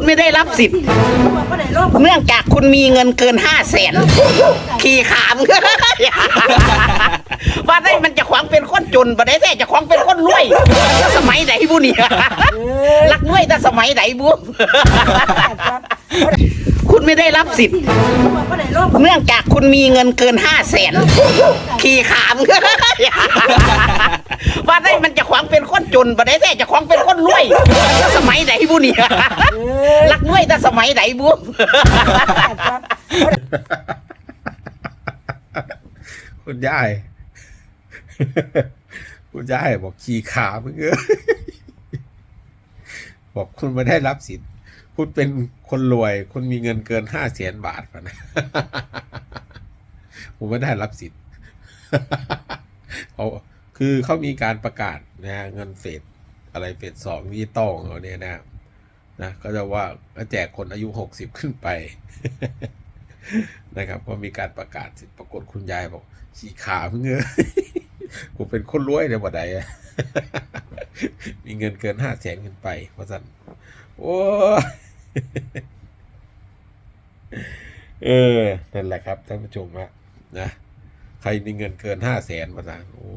คุณไม่ได้รับสิทธิ์ เนื่องจากคุณมีเงินเกินห้าแสนขี่ขามว่าได้มันจะขวางเป็นคนจนบ่ได้แต่จะขวางเป็นคนรวยถ้าสมัยไหนบุนี่รักรวยแต่สมัยไหนบุคุณไม่ได้รับสิทธิ์ เนื่องจากคุณมีเงินเกินห้าแสนขี่ขาม จนบ่ได้แต่จะขวางเป็นคนรวยถ้าสมัยไหนบุนี่รักรวยแต่สมัยไหนบุคุณยายคุณยายบอกขี่ขาเพื่อบอกคุณไม่ได้รับสิทธิ์คุณเป็นคนรวย คุณมีเงินเกินห้าแสนบาทปะนะผมไม่ได้รับสิทธิ์เขา คือเขามีการประกาศนะเงินเฟดอะไรเฟดสองดิจิตอลของเขาเนี่ยนะนะก็จะว่าแจกคนอายุหกสิบขึ้นไป นะครับ ก็มีการประกาศปรากฏคุณยายบอกฉีขาเพิ่งเงยกูเป็นคนรวยในบ่ใดมีเงินเกินห้าแสนขึ้นไปเพราะสันโอ้เออนั่นแหละครับท่านผู้ชมฮะนะใครมีเงินเกินห้าแสนประธานโอ้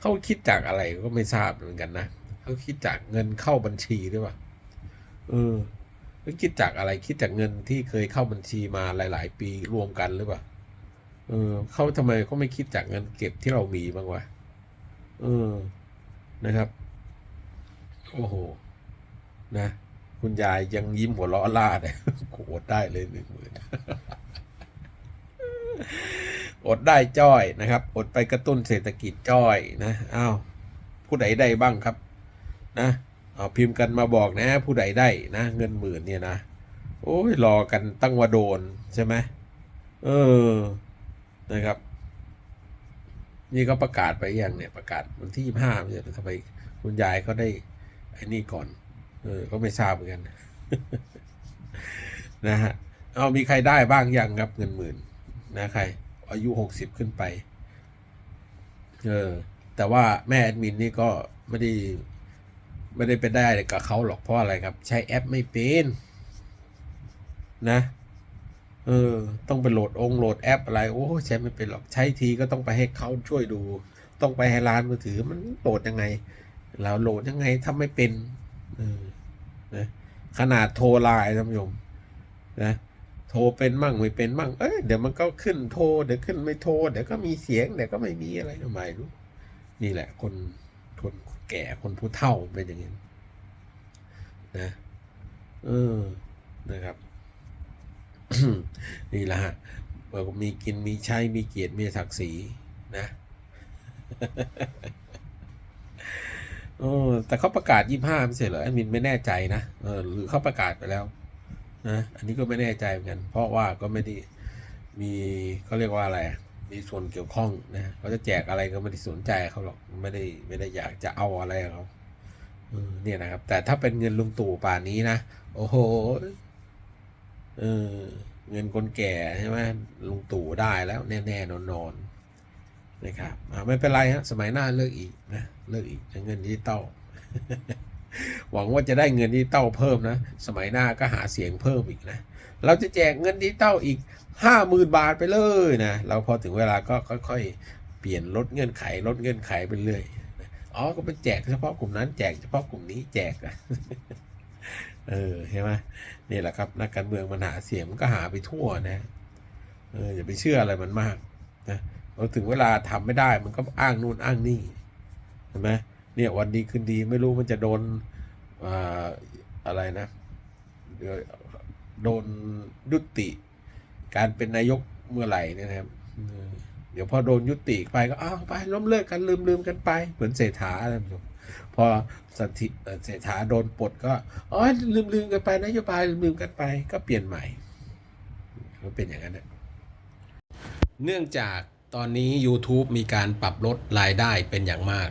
เขาคิดจากอะไรก็ไม่ทราบเหมือนกันนะเขาคิดจากเงินเข้าบัญชีหรือเปล่าเออเขาคิดจากอะไรคิดจากเงินที่เคยเข้าบัญชีมาหลาย ๆ ปีรวมกันหรือเปล่าเออเขาทำไมเขาไม่คิดจากเงินเก็บที่เรามีบ้างวะเออนะครับ โอ้โห นะ คุณยายยังยิ้มหัวเราะล่าเลยโกรธได้เลยหนึ่งหมื่น อดได้จ้อยนะครับอดไปกระตุ้นเศรษฐกิจจ้อยนะอ้าวผู้ใดได้บ้างครับนะเอาพิมพ์กันมาบอกนะ ผู้ใดได้นะ เงินหมื่นเนี่ยนะโอ้ยรอกันตั้งว่าโดนใช่ไหมเออนะครับ นี่ก็ประกาศไปย่างเนี่ยประกาศวันที่ยี่ห้าเนี่ยทำไมคุณยายเขาได้ไอ้นี่ก่อน เออ ก็ไม่ทราบเหมือนกัน นะฮะเอามีใครได้บ้างยังครับเงินหมื่นนะใคร อายุหกสิบขึ้นไป เออ แต่ว่าแม่แอดมินนี่ก็ไม่ได้ไม่ได้ไปได้กับเขาหรอกเพราะอะไรครับ ใช้แอปไม่เป็นนะ เออ ต้องไปโหลดองโหลดแอปอะไร โอ้ใช้ไม่เป็นหรอกใช้ทีก็ต้องไปให้เขาช่วยดู ต้องไปให้ร้านมือถือมันโหลดยังไงเราโหลดยังไงทำไม่เป็นเออนะขนาดโทรไลน์ท่านผู้ชมนะ โทรเป็นมั่งไม่เป็นมั่งเอ้ยเดี๋ยวมันก็ขึ้นโทรเดี๋ยวขึ้นไม่โทรเดี๋ยวก็มีเสียงเดี๋ยวก็ไม่มีอะไรก็ไมรู้นี่แหละ คนคนแก่คนผู้เฒ่าเป็นอย่างนี้นะเออนะครับนี่แหละฮะบอกว่ามีกินมีใช้มีเกียรติมีศักดิ์ศรีนะเออแต่เขาประกาศยี่ห้าไม่ใช่เหรอแอดมินไม่แน่ใจนะเออหรือเขาประกาศไปแล้ว นะอันนี้ก็ไม่แน่ใจเหมือนกัน เพราะว่าก็ไม่ได้มีเขาเรียกว่าอะไรมีส่วนเกี่ยวข้องนะเขาจะแจกอะไรก็ไม่ได้สนใจเขาหรอกไม่ได้ไม่ได้อยากจะเอาอะไรเขาเนี่ยนะครับ แต่ถ้าเป็นเงินลุงตู่ป่านนี้นะโอ้โหเออเงินคนแก่ใช่ไหมลุงตู่ได้แล้วแน่แน่นอนนอนนะครับไม่เป็นไรฮะสมัยหน้าเลิกอีกนะเลิกอีกเงินดิจิตอล หวังว่าจะได้เงินดิจิตอลเพิ่มนะ สมัยหน้าก็หาเสียงเพิ่มอีกนะ เราจะแจกเงินดิจิตอลอีกห้าหมื่นบาทไปเลยนะ เราพอถึงเวลาก็ค่อยๆ เปลี่ยนลดเงื่อนไขลดเงื่อนไขไปเรื่อย อ๋อ ก็ไปแจกเฉพาะกลุ่มนั้นแจกเฉพาะกลุ่มนี้แจกอะเออใช่ไหมนี่แหละครับนักการเมืองมันหาเสียงมันก็หาไปทั่วนะ เอออย่าไปเชื่ออะไรมันมากนะพอถึงเวลาทำไม่ได้มันก็อ้างนู่นอ้างนี่เห็นไหม เนี่ยวันดีคืนดีไม่รู้มันจะโดนอ่าอะไรนะ โดนยุติ การเป็นนายกเมื่อไหร่เนี่ยนะครับ เดี๋ยวพอโดนยุติไปก็อ้าวไปล้มเลิกกันลืมลืมกันไปเหมือนเศรษฐาท่านผู้ชมพอสถิเอ่อเศรษฐาโดนปลดก็อ๋อลืมลืมกันไปนโยบายลืมลืมกันไปก็เปลี่ยนใหม่ก็เป็นอย่างนั้นนะเนื่องจากตอนนี้ YouTube มีการปรับลดรายได้เป็นอย่างมาก